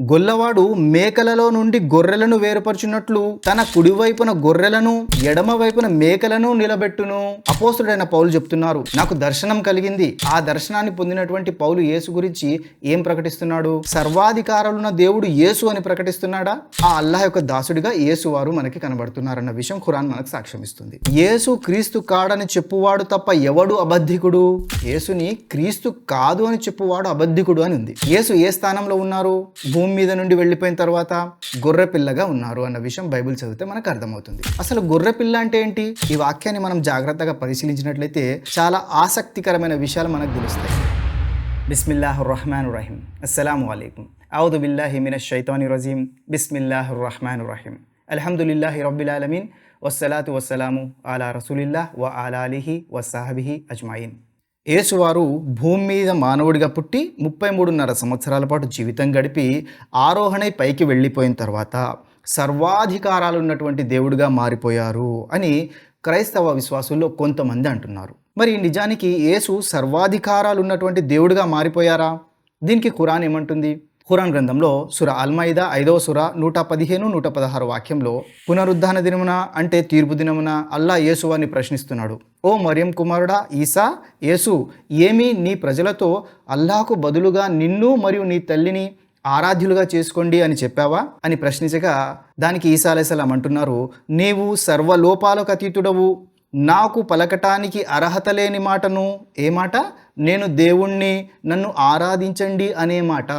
గొల్లవాడు మేకలలో నుండి గొర్రెలను వేరుపరుచున్నట్లు తన కుడివైపున గొర్రెలను ఎడమ వైపున మేకలను నిలబెట్టును. అపోస్తుడైన పౌలు చెప్తున్నారు నాకు దర్శనం కలిగింది. ఆ దర్శనాన్ని పొందినటువంటి పౌలు యేసు గురించి ఏం ప్రకటిస్తున్నాడు? సర్వాధికారులున్న దేవుడు యేసు అని ప్రకటిస్తున్నాడా? ఆ అల్లాహ్ యొక్క దాసుడిగా యేసు వారు మనకి కనబడుతున్నారన్న విషయం ఖురాన్ మనకు సాక్ష్యం ఇస్తుంది. యేసు క్రీస్తు కాడని చెప్పువాడు తప్ప ఎవడు అబద్ధికుడు? యేసుని క్రీస్తు కాదు అని చెప్పువాడు అబద్ధికుడు అని ఉంది. యేసు ఏ స్థానంలో ఉన్నారు? భూమి మీద నుండి వెళ్ళిపోయిన తర్వాత గొర్రె పిల్లగా ఉన్నారు అన్న విషయం బైబిల్ చదివితే మనకు అర్థమవుతుంది. అసలు గొర్రె పిల్ల అంటే ఏంటి? ఈ వాక్యాన్ని మనం జాగ్రత్తగా పరిశీలించినట్లయితే చాలా ఆసక్తికరమైన విషయాలు మనకు తెలుస్తాయి. బిస్మిల్లాహ్ రహమాన్ రహీం అస్సలం అయికం ఔదు బిల్లాహి మిన షైతాని రజీం. బిస్మిల్లాహ్ రహమాన్ రహీం అల్హమ్దుల్లాహి రబ్బిల్ ఆలమీన్. వస్సలాతు వస్సలాము అలా రసూలిల్లాహ్ వ అలా అలీహి వసాహబిహి అజ్మాయిన్. యేసువారు భూమి మీద మానవుడిగా పుట్టి ముప్పై మూడున్నర సంవత్సరాల పాటు జీవితం గడిపి ఆరోహణై పైకి వెళ్ళిపోయిన తర్వాత సర్వాధికారాలు ఉన్నటువంటి దేవుడిగా మారిపోయారు అని క్రైస్తవ విశ్వాసుల్లో కొంతమంది అంటున్నారు. మరి నిజానికి యేసు సర్వాధికారాలు ఉన్నటువంటి దేవుడిగా మారిపోయారా? దీనికి ఖురాన్ ఏమంటుంది? ఖురాన్ గ్రంథంలో సుర అల్మైదా ఐదవ సుర నూట పదిహేను నూట పదహారు వాక్యంలో పునరుద్ధాన దినమున అంటే తీర్పు దినమున అల్లా యేసు అని ప్రశ్నిస్తున్నాడు. ఓ మరియం కుమారుడా ఈసా యేసు ఏమి నీ ప్రజలతో అల్లాకు బదులుగా నిన్ను మరియు నీ తల్లిని ఆరాధ్యులుగా చేసుకోండి అని చెప్పావా? అని ప్రశ్నించగా దానికి ఈసా అలైసలాం అంటున్నారు నీవు సర్వలోపాలకు అతీతుడవు నాకు పలకటానికి అర్హత లేని మాటను? ఏ మాట? నేను దేవుణ్ణి నన్ను ఆరాధించండి అనే మాట.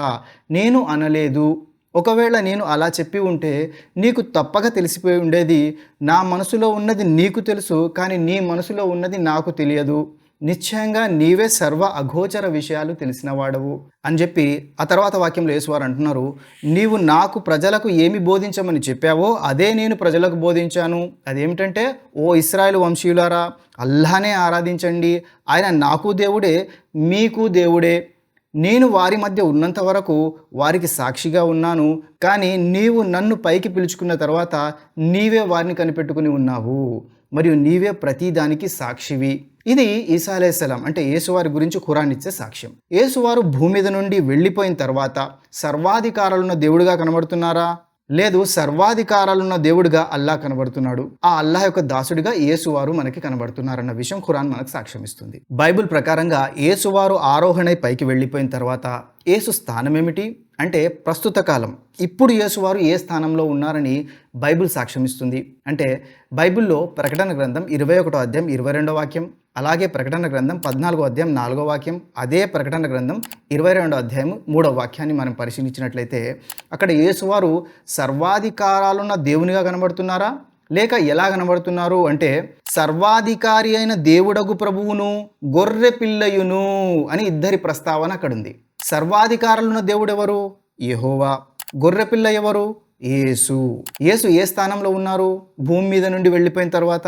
నేను అనలేదు. ఒకవేళ నేను అలా చెప్పి ఉంటే నీకు తప్పక తెలిసిపోయి ఉండేది. నా మనసులో ఉన్నది నీకు తెలుసు కానీ నీ మనసులో ఉన్నది నాకు తెలియదు. నిశ్చయంగా నీవే సర్వ అగోచర విషయాలు తెలిసినవాడవు అని చెప్పి ఆ తర్వాత వాక్యంలో యేసువారు అంటున్నారు నీవు నాకు ప్రజలకు ఏమి బోధించమని చెప్పావో అదే నేను ప్రజలకు బోధించాను. అదేమిటంటే ఓ ఇస్రాయల్ వంశీయులారా అల్లానే ఆరాధించండి. ఆయన నాకు దేవుడే మీకు దేవుడే. నేను వారి మధ్య ఉన్నంత వరకు వారికి సాక్షిగా ఉన్నాను. కానీ నీవు నన్ను పైకి పిలుచుకున్న తర్వాత నీవే వారిని కనిపెట్టుకుని ఉన్నావు. మరియు నీవే ప్రతిదానికి సాక్షివి. ఇది ఈసా అలైహిస్సలాం అంటే యేసువారి గురించి ఖురాన్ ఇచ్చే సాక్ష్యం యేసువారు భూమి మీద నుండి వెళ్ళిపోయిన తర్వాత సర్వాధికారాలున్న దేవుడిగా కనబడుతున్నారా? లేదు సర్వాధికారాలున్న దేవుడిగా అల్లా కనబడుతున్నాడు. ఆ అల్లాహ్ యొక్క దాసుడిగా యేసువారు మనకి కనబడుతున్నారన్న విషయం ఖురాన్ మనకు సాక్ష్యం ఇస్తుంది బైబిల్ ప్రకారంగా యేసువారు ఆరోహణై పైకి వెళ్ళిపోయిన తర్వాత యేసు స్థానం ఏమిటి? అంటే ప్రస్తుత కాలం. ఇప్పుడు యేసువారు ఏ స్థానంలో ఉన్నారని బైబిల్ సాక్ష్యం ఇస్తుంది అంటే బైబిల్లో ప్రకటన గ్రంథం ఇరవై ఒకటో అధ్యాయం ఇరవై రెండో వాక్యం అలాగే ప్రకటన గ్రంథం పద్నాలుగో అధ్యాయం నాలుగో వాక్యం అదే ప్రకటన గ్రంథం ఇరవై రెండో అధ్యాయం మూడో వాక్యాన్ని మనం పరిశీలించినట్లయితే అక్కడ యేసువారు సర్వాధికారాలున్న దేవునిగా కనబడుతున్నారా? లేక ఎలా కనబడుతున్నారు అంటే సర్వాధికారి అయిన దేవుడగు ప్రభువును గొర్రె పిల్లయును అని ఇద్దరి ప్రస్తావన అక్కడ ఉంది సర్వాధికారులున్న దేవుడు ఎవరు యెహోవా గొర్రెపిల్ల ఎవరు? యేసు. యేసు ఏ స్థానంలో ఉన్నారు? భూమి మీద నుండి వెళ్ళిపోయిన తర్వాత?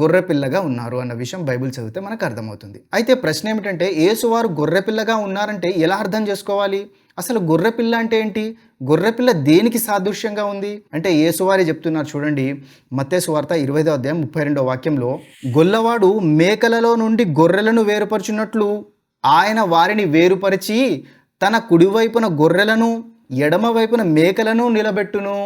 గొర్రెపిల్లగా ఉన్నారు అన్న విషయం బైబిల్ చదివితే మనకు అర్థమవుతుంది. అయితే ప్రశ్న ఏమిటంటే యేసువారు గొర్రెపిల్లగా ఉన్నారంటే ఎలా అర్థం చేసుకోవాలి? అసలు గొర్రెపిల్ల అంటే ఏంటి? గొర్రెపిల్ల దేనికి సాదృశ్యంగా ఉంది? అంటే యేసువారి చెప్తున్నారు చూడండి మత్తేసు వార్త ఇరవైదో అధ్యాయం ముప్పై రెండో వాక్యంలో గొల్లవాడు మేకలలో నుండి గొర్రెలను వేరుపరుచున్నట్లు ఆయన వారిని వేరుపరిచి తన కుడివైపున గొర్రెలను ఎడమ వైపున మేకలను నిలబెట్టును.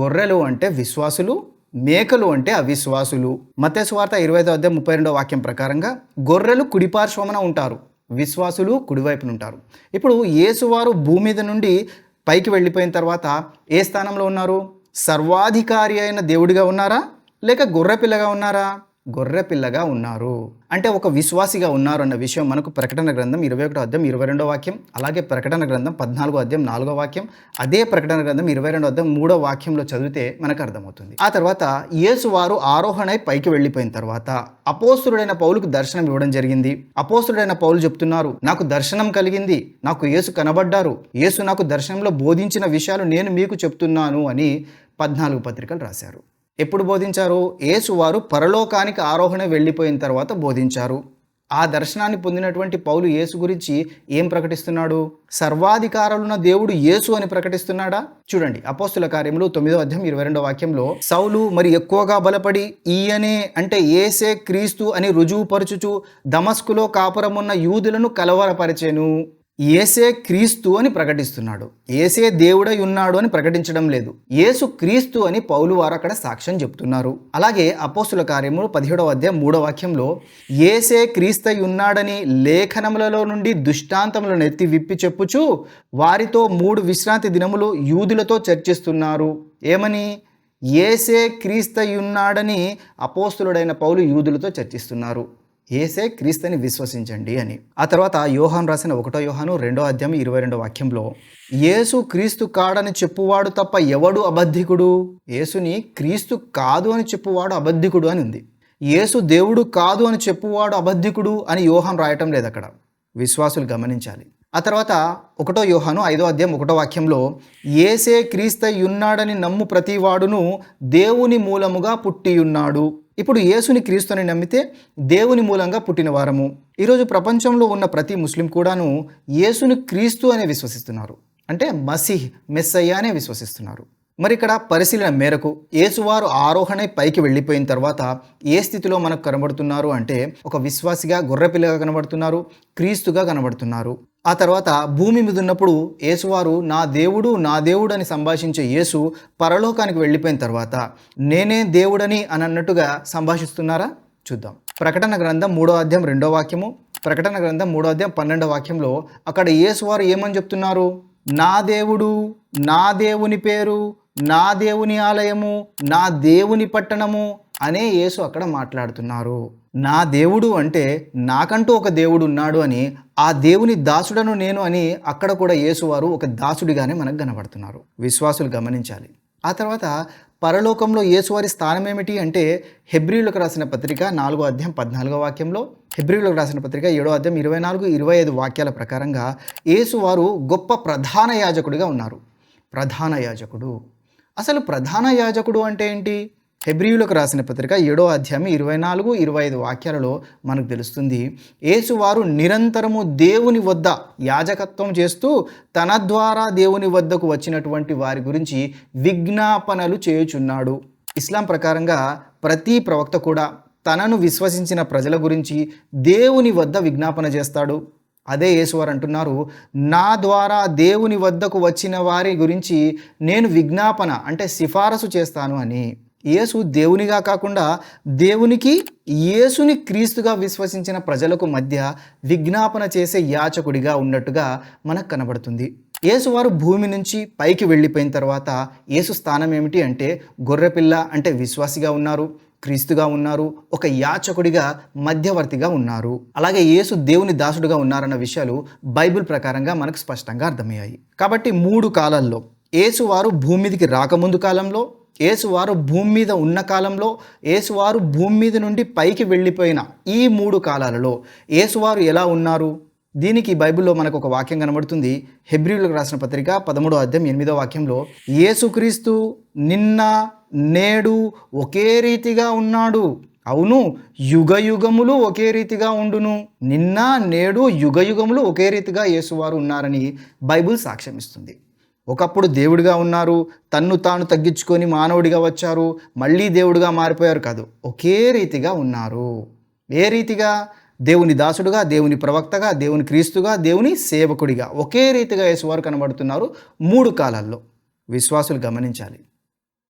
గొర్రెలు అంటే విశ్వాసులు మేకలు అంటే అవిశ్వాసులు. మతేశ్వార్త ఇరవై ఐదో అధ్యాయం ముప్పై రెండో వాక్యం ప్రకారంగా గొర్రెలు కుడిపార్శ్వమన ఉంటారు. విశ్వాసులు కుడివైపున ఉంటారు. ఇప్పుడు యేసువారు భూమి మీద నుండి పైకి వెళ్ళిపోయిన తర్వాత ఏ స్థానంలో ఉన్నారు? సర్వాధికారి అయిన దేవుడిగా ఉన్నారా? లేక గొర్రెపిల్లగా ఉన్నారా? గొర్రెపిల్లగా ఉన్నారు. అంటే ఒక విశ్వాసిగా ఉన్నారు అన్న విషయం మనకు ప్రకటన గ్రంథం ఇరవై ఒకటో అధ్యాయం ఇరవై రెండో వాక్యం అలాగే ప్రకటన గ్రంథం పద్నాలుగో అధ్యాయం నాలుగో వాక్యం అదే ప్రకటన గ్రంథం ఇరవై రెండో అధ్యాయం మూడో వాక్యంలో చదివితే మనకు అర్థమవుతుంది. ఆ తర్వాత యేసు వారు ఆరోహణై పైకి వెళ్ళిపోయిన తర్వాత అపోసురుడైన పౌలుకు దర్శనం ఇవ్వడం జరిగింది. అపోసురుడైన పౌలు చెప్తున్నారు నాకు దర్శనం కలిగింది నాకు యేసు కనబడ్డారు యేసు నాకు దర్శనంలో బోధించిన విషయాలు నేను మీకు చెప్తున్నాను అని పద్నాలుగు పత్రికలు రాశారు. ఎప్పుడు బోధించారు? యేసువారు పరలోకానికి ఆరోహణ వెళ్ళిపోయిన తర్వాత బోధించారు. ఆ దర్శనాన్ని పొందినటువంటి పౌలు యేసు గురించి ఏం ప్రకటిస్తున్నాడు? సర్వాధికారులున్న దేవుడు యేసు అని ప్రకటిస్తున్నాడా? చూడండి అపోస్తుల కార్యములు తొమ్మిదో అధ్యాయం ఇరవై రెండో వాక్యంలో సౌలు మరి ఎక్కువగా బలపడి ఈయనే అంటే ఏసే క్రీస్తు అని రుజువుపరచుచు దమస్కులో కాపురమున్న యూదులను కలవరపరిచెను. ఏసే క్రీస్తు అని ప్రకటిస్తున్నాడు. ఏసే దేవుడై ఉన్నాడు అని ప్రకటించడం లేదు. ఏసు క్రీస్తు అని పౌలు వారు అక్కడ సాక్ష్యం చెప్తున్నారు. అలాగే అపోస్తుల కార్యము పదిహేడవ అధ్యాయం మూడవ వాక్యంలో ఏసే క్రీస్తై ఉన్నాడని లేఖనములలో నుండి దుష్టాంతములను ఎత్తి విప్పి చెప్పుచు వారితో మూడు విశ్రాంతి దినములు యూదులతో చర్చిస్తున్నారు. ఏమని? ఏసే క్రీస్తై ఉన్నాడని అపోస్తులుడైన పౌలు యూదులతో చర్చిస్తున్నారు. ఏసే క్రీస్తుని విశ్వసించండి అని. ఆ తర్వాత యోహాన్ రాసిన ఒకటో యోహాను రెండో అధ్యాయం ఇరవై రెండో వాక్యంలో యేసు క్రీస్తు కాడని చెప్పువాడు తప్ప ఎవడు అబద్ధికుడు? యేసుని క్రీస్తు కాదు అని చెప్పువాడు అబద్ధికుడు అని ఉంది. యేసు దేవుడు కాదు అని చెప్పువాడు అబద్ధికుడు అని యోహాన్ రాయటం లేదు అక్కడ. విశ్వాసులు గమనించాలి. ఆ తర్వాత ఒకటో యోహాను ఐదో అధ్యాయం ఒకటో వాక్యంలో ఏసే క్రీస్తై నమ్ము ప్రతివాడును దేవుని మూలముగా పుట్టియున్నాడు. ఇప్పుడు యేసుని క్రీస్తుని నమ్మితే దేవుని మూలంగా పుట్టిన వారము. ఈరోజు ప్రపంచంలో ఉన్న ప్రతి ముస్లిం కూడాను యేసుని క్రీస్తు అనే విశ్వసిస్తున్నారు. అంటే మసీహ్ మెస్సయ్య అనే విశ్వసిస్తున్నారు. మరి ఇక్కడ పరిశీలన మేరకు యేసువారు ఆరోహణై పైకి వెళ్ళిపోయిన తర్వాత ఏ స్థితిలో మనకు కనబడుతున్నారు అంటే ఒక విశ్వాసిగా గొర్రెపిల్లగా కనబడుతున్నారు క్రీస్తుగా కనబడుతున్నారు. ఆ తర్వాత భూమి మీద ఉన్నప్పుడు యేసువారు నా దేవుడు నా దేవుడు అని సంభాషించే యేసు పరలోకానికి వెళ్ళిపోయిన తర్వాత నేనే దేవుడని అని అన్నట్టుగా సంభాషిస్తున్నారా? చూద్దాం. ప్రకటన గ్రంథం మూడో అధ్యాయం రెండో వాక్యము. ప్రకటన గ్రంథం మూడో అధ్యాయం పన్నెండో వాక్యంలో అక్కడ యేసువారు ఏమని చెప్తున్నారు? నా దేవుడు నా దేవుని పేరు నా దేవుని ఆలయము నా దేవుని పట్టణము అనే యేసు అక్కడ మాట్లాడుతున్నారు. నా దేవుడు అంటే నాకంటూ ఒక దేవుడు ఉన్నాడు అని ఆ దేవుని దాసుడను నేను అని అక్కడ కూడా యేసువారు ఒక దాసుడిగానే మనకు కనబడుతున్నారు. విశ్వాసులు గమనించాలి. ఆ తర్వాత పరలోకంలో యేసువారి స్థానం ఏమిటి అంటే హెబ్రిలకు రాసిన పత్రిక నాలుగో అధ్యాయం పద్నాలుగో వాక్యంలో హెబ్రిలకు రాసిన పత్రిక ఏడో అధ్యాయం ఇరవై నాలుగు ఇరవై ఐదు వాక్యాల ప్రకారంగా యేసువారు గొప్ప ప్రధాన యాజకుడిగా ఉన్నారు. ప్రధాన యాజకుడు. అసలు ప్రధాన యాజకుడు అంటే ఏంటి? హెబ్రియులకు రాసిన పత్రిక ఏడో అధ్యాయం ఇరవై నాలుగు ఇరవై ఐదు వాక్యాలలో మనకు తెలుస్తుంది యేసువారు నిరంతరము దేవుని వద్ద యాజకత్వం చేస్తూ తన ద్వారా దేవుని వద్దకు వచ్చినటువంటి వారి గురించి విజ్ఞాపనలు చేయుచున్నాడు. ఇస్లాం ప్రకారంగా ప్రతి ప్రవక్త కూడా తనను విశ్వసించిన ప్రజల గురించి దేవుని వద్ద విజ్ఞాపన చేస్తాడు. అదే యేసువారు అంటున్నారు నా ద్వారా దేవుని వద్దకు వచ్చిన వారి గురించి నేను విజ్ఞాపన అంటే సిఫారసు చేస్తాను అని. యేసు దేవునిగా కాకుండా దేవునికి యేసుని క్రీస్తుగా విశ్వసించిన ప్రజలకు మధ్య విజ్ఞాపన చేసే యాచకుడిగా ఉన్నట్టుగా మనకు కనబడుతుంది. యేసువారు భూమి నుంచి పైకి వెళ్ళిపోయిన తర్వాత యేసు స్థానం ఏమిటి అంటే గొర్రెపిల్ల అంటే విశ్వాసిగా ఉన్నారు క్రీస్తుగా ఉన్నారు ఒక యాచకుడిగా మధ్యవర్తిగా ఉన్నారు. అలాగే యేసు దేవుని దాసుడుగా ఉన్నారన్న విషయాలు బైబిల్ ప్రకారంగా మనకు స్పష్టంగా అర్థమయ్యాయి. కాబట్టి మూడు కాలాల్లో యేసువారు భూమిదికి రాకముందు కాలంలో యేసువారు భూమి మీద ఉన్న కాలంలో ఏసువారు భూమి మీద నుండి పైకి వెళ్ళిపోయిన ఈ మూడు కాలాలలో ఏసువారు ఎలా ఉన్నారు? దీనికి బైబిల్లో మనకు ఒక వాక్యం కనబడుతుంది. హెబ్రిలకు రాసిన పత్రిక పదమూడో అధ్యాయం ఎనిమిదో వాక్యంలో యేసుక్రీస్తు నిన్న నేడు ఒకే రీతిగా ఉన్నాడు. అవును యుగ యుగములు ఒకే రీతిగా ఉండును. నిన్న నేడు యుగ యుగములు ఒకే రీతిగా యేసువారు ఉన్నారని బైబిల్ సాక్ష్యం ఇస్తుంది ఒకప్పుడు దేవుడిగా ఉన్నారు తన్ను తాను తగ్గించుకొని మానవుడిగా వచ్చారు మళ్ళీ దేవుడిగా మారిపోయారు కాదు ఒకే రీతిగా ఉన్నారు. ఏ రీతిగా? దేవుని దాసుడుగా దేవుని ప్రవక్తగా దేవుని క్రీస్తుగా దేవుని సేవకుడిగా ఒకే రీతిగా యేసువారు కనబడుతున్నారు మూడు కాలాల్లో. విశ్వాసులు గమనించాలి.